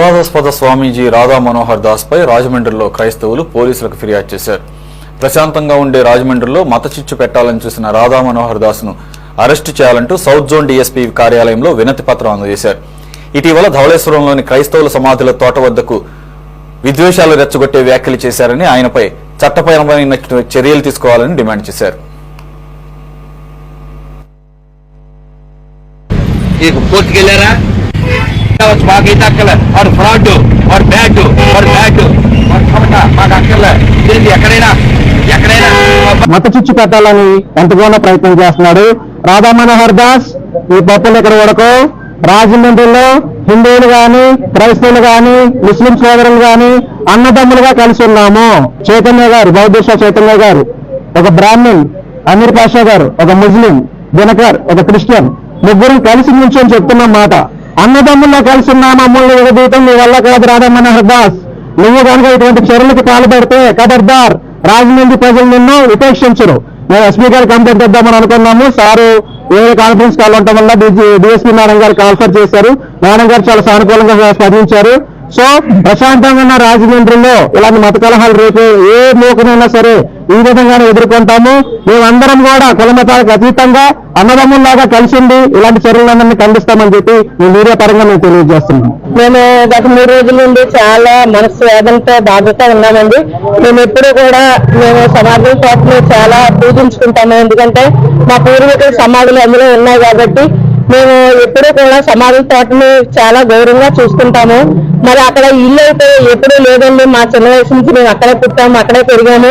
వివాదాస్పద స్వామీజీ రాధా మనోహర్ దాస్ పై రాజమండ్రిలో క్రైస్తవులు పోలీసులకు ఫిర్యాదు చేశారు ప్రశాంతంగా ఉండే రాజమండ్రిలో మత చిచ్చు పెట్టాలని చూసిన రాధా మనోహర్ దాస్ను అరెస్టు చేయాలంటూ సౌత్ జోన్ డిఎస్పీ కార్యాలయంలో వినతి పత్రం అందజేశారు ఇటీవల ధవళేశ్వరంలోని క్రైస్తవుల సమాధుల తోట వద్దకు విద్వేషాలు రెచ్చగొట్టే వ్యాఖ్యలు చేశారని ఆయనపై చట్టపరమైన చర్యలు తీసుకోవాలని డిమాండ్ చేశారు కావచ్చు మాకు ఇది అక్కలే వాడు ఫ్రాడ్ వాడు బ్యాట్ వాడు బ్యాట్ వాడు కమట మాకు అక్కర్లే దీనికి ఎక్కడైనా ఎక్కడైనా మత చిచ్చు పెట్టాలని ఎంతగానో ప్రయత్నం చేస్తున్నాడు రాధా మనోహర్ దాస్ ఈ పప్పులు ఎక్కడ వరకు రాజమండ్రిలో హిందువులు గాని క్రైస్తవులు గాని ముస్లిం సోదరులు గాని అన్నదమ్ములుగా కలిసి ఉన్నాము చైతన్య గారు బౌద్ధేశ్వర చైతన్య గారు ఒక బ్రాహ్మణ్ అమీర్ పాషా గారు ఒక ముస్లిం దినకర్ ఒక క్రిస్టియన్ ముగ్గురు కలిసి అని చెప్తున్నాం మాట అన్నదమ్ముల్లో కలిసి ఉన్న మమ్మల్ని విడదీయటం నీ వల్ల కాదు రాధమనోహర్ హర్దాస్ నువ్వు కనుక ఇటువంటి చర్యలకు పాల్పడితే కదర్దార్ రాజమండ్రి ప్రజలు నిన్ను ఉపేక్షించరు మేము ఎస్పీ గారు కంప్లైంట్ చేద్దామని అనుకున్నాము సారు వేరే కాన్ఫరెన్స్ కాల్ ఉండటం వల్ల డిఎస్పీ మేడం గారు కాన్ఫర్ చేశారు మేడం గారు చాలా సానుకూలంగా స్పందించారు సో ప్రశాంతమైన రాజమండ్రిలో ఇలాంటి మత కలహాలు రేపు ఏ మోకనైనా సరే ఈ విధంగానే ఎదుర్కొంటాము మేమందరం కూడా కులమతాలకు అతీతంగా అన్నదమ్ముల్లాగా కలిసి ఉండి ఇలాంటి చర్యలందరినీ ఖండిస్తామని చెప్పి మేము మీడియా పరంగా మేము తెలియజేస్తున్నాం మేము గత మూడు రోజుల నుండి చాలా మనసు వేదంతో బాధ్యత ఉన్నామండి మేము ఎప్పుడూ కూడా మేము సమాజం కోసం చాలా పూజించుకుంటాము ఎందుకంటే మా పూర్వీకుల సమాధులు అందులో ఉన్నాయి కాబట్టి మేము ఎప్పుడూ కూడా సమాధుల తోటని చాలా గౌరవంగా చూసుకుంటాము మరి అక్కడ ఇల్లు అయితే ఎప్పుడూ లేదండి మా చిన్న వయసు నుంచి మేము అక్కడే పుట్టాము అక్కడే పెరిగాము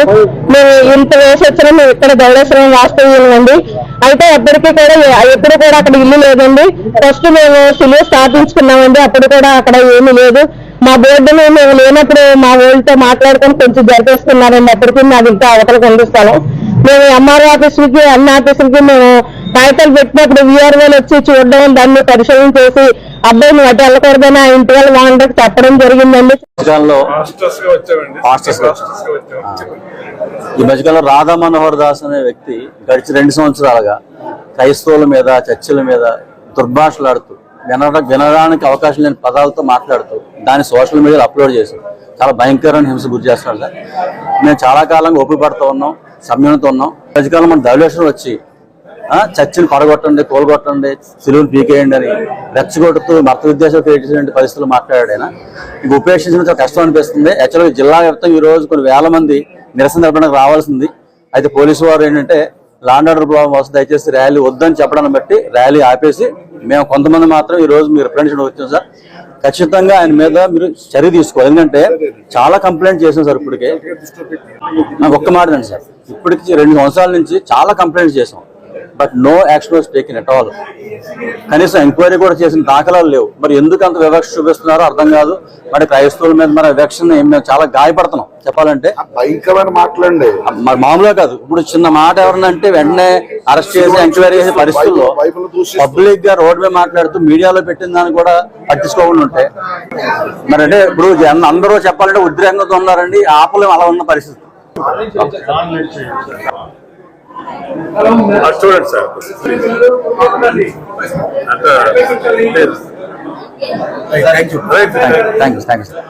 మేము ఇంత వయసు వచ్చినా మేము ఇక్కడ గౌడేశ్వరం వాస్తవ్యండి అయితే ఎప్పటికీ కూడా ఎప్పుడు కూడా అక్కడ ఇల్లు లేదండి ఫస్ట్ మేము సిలియస్ స్థాపించుకున్నామండి అప్పుడు కూడా అక్కడ ఏమీ లేదు మా బోర్డుని మేము లేనప్పుడు మా వాళ్ళతో మాట్లాడుకొని కొంచెం జరిపేస్తున్నారండి అప్పటికీ మాది ఇంకా అవతలకు అందిస్తాను మేము ఎంఆర్ఓ ఆఫీసులకి అన్ని ఆఫీసులకి మేము కాగితాలు పెట్టినప్పుడు విఆర్ఓలు వచ్చి చూడడం దాన్ని పరిశోధన చేసి అబ్బాయిని వాటి వెళ్ళకూడదని ఆ ఇంటి వాళ్ళ వాళ్ళకి చెప్పడం జరిగిందండి ఈ మధ్యకాలంలో రాధా మనోహర్ దాస్ అనే వ్యక్తి గడిచి రెండు సంవత్సరాలుగా క్రైస్తవుల మీద చర్చిల మీద దుర్భాషలాడుతూ విన వినడానికి అవకాశం లేని పదాలతో మాట్లాడుతూ దాన్ని సోషల్ మీడియాలో అప్లోడ్ చేశారు చాలా భయంకరమైన హింస గురి చేస్తున్నాడు మేము చాలా కాలంగా ఓపిక పడుతూ ఉన్నాం సమయంతో ఉన్నాం మధ్యకాలంలో మన ధవలేశ్వరం వచ్చి చర్చిని పడగొట్టండి కోలగొట్టండి సిలువును పీకేయండి అని రెచ్చగొడుతూ మత విద్వేషాలు క్రియేట్ పరిస్థితులు మాట్లాడాడు ఆయన ఇది ఉపేక్షించడం చాలా కష్టం అనిపిస్తుంది యాక్చువల్గా జిల్లా వ్యాప్తంగా ఈ రోజు కొన్ని వేల మంది నిరసన తెలపడానికి రావాల్సింది అయితే పోలీసు వారు ఏంటంటే లాండ్ ఆర్డర్ ప్రాబ్లం వస్తే దయచేసి ర్యాలీ వద్దని చెప్పడాన్ని బట్టి ర్యాలీ ఆపేసి మేము కొంతమంది మాత్రం ఈ రోజు మీరు ప్రకటించడం వచ్చాం సార్ ఖచ్చితంగా ఆయన మీద మీరు చర్య తీసుకోవాలి ఎందుకంటే చాలా కంప్లైంట్ చేసాం సార్ ఇప్పటికే నాకు ఒక్క మాట సార్ ఇప్పటికి రెండు సంవత్సరాల నుంచి చాలా కంప్లైంట్స్ చేసాం but no action was taken at all కనీసం ఎంక్వైరీ కూడా చేసిన దాఖలాలు లేవు మరి ఎందుకు అంత వివక్ష చూపిస్తున్నారో అర్థం కాదు మరి క్రైస్తవుల మీద మన వివక్ష చాలా గాయపడుతున్నాం చెప్పాలంటే భయంకరమైన మాట్లాడండి మరి మామూలుగా కాదు ఇప్పుడు చిన్న మాట ఎవరినంటే వెంటనే అరెస్ట్ చేసి ఎంక్వైరీ చేసే పరిస్థితుల్లో పబ్లిక్ గా రోడ్ మీద మాట్లాడుతూ మీడియాలో పెట్టిన దాన్ని కూడా పట్టించుకోకుండా ఉంటే మరి అంటే ఇప్పుడు అందరూ చెప్పాలంటే ఉద్రేకంగా ఉన్నారండి ఆపలేం అలా ఉన్న పరిస్థితి Our students have thank you. Thank you. Thank you.